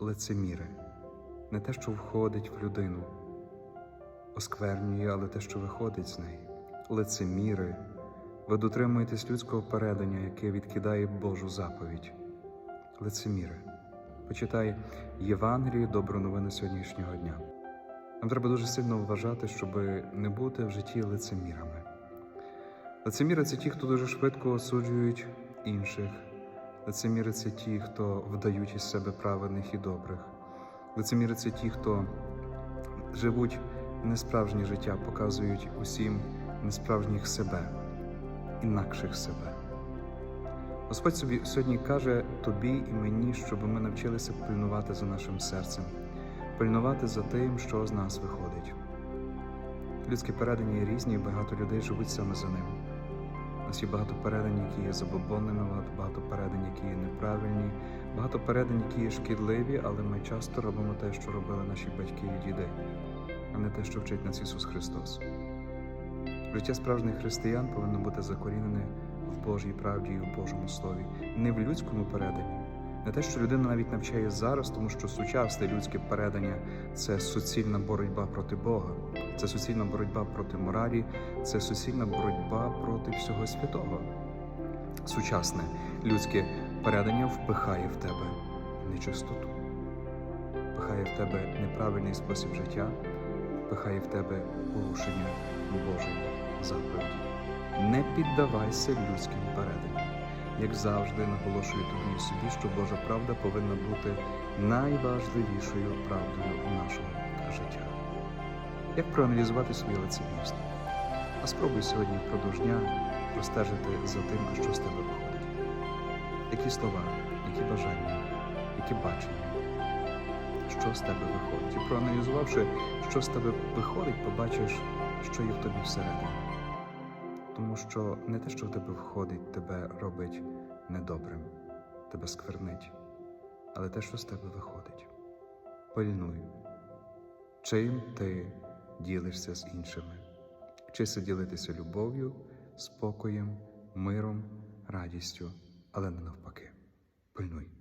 лицеміри, не те, що входить в людину, осквернює, але те, що виходить з неї. Лицеміри, ви дотримуєтесь людського передання, яке відкидає Божу заповідь. Лицеміри. Почитай Євангелію добру новину сьогоднішнього дня. Нам треба дуже сильно вважати, щоб не бути в житті лицемірами. Лицеміри це ті, хто дуже швидко осуджують інших. Лицеміри це ті, хто вдають із себе праведних і добрих. Лицеміри це ті, хто живуть несправжнє життя, показують усім несправжніх себе, інакших себе. Господь собі сьогодні каже тобі і мені, щоб ми навчилися пильнувати за нашим серцем, пильнувати за тим, що з нас виходить. Людські передання різні, багато людей живуть саме за ним. У нас є багато передань, які є забобонними, багато, багато передань, які є неправильні, багато передань, які є шкідливі, але ми часто робимо те, що робили наші батьки і діди, а не те, що вчить нас Ісус Христос. Життя справжніх християн повинно бути закорінене в Божій правді і в Божому Слові, не в людському переданні. Не те, що людина навіть навчає зараз, тому що сучасне людське передання це суцільна боротьба проти Бога, це суцільна боротьба проти моралі, це суцільна боротьба проти всього святого. Сучасне людське передання впихає в тебе нечистоту, впихає в тебе неправильний спосіб життя, впихає в тебе порушення Божої заповіді. Не піддавайся людським переданням. Як завжди, наголошую тобі і собі, що Божа правда повинна бути найважливішою правдою нашого життя. Як проаналізувати своє лицемірство? А спробуй сьогодні впродовж дня простежити за тим, що з тебе виходить. Які слова, які бажання, які бачення, що з тебе виходить. І проаналізувавши, що з тебе виходить, побачиш, що є в тобі всередині. Тому що не те, що в тебе входить, тебе робить недобрим, тебе сквернить, але те, що з тебе виходить. Пильнуй, чим ти ділишся з іншими. Вчися ділитися любов'ю, спокоєм, миром, радістю, але не навпаки. Пильнуй.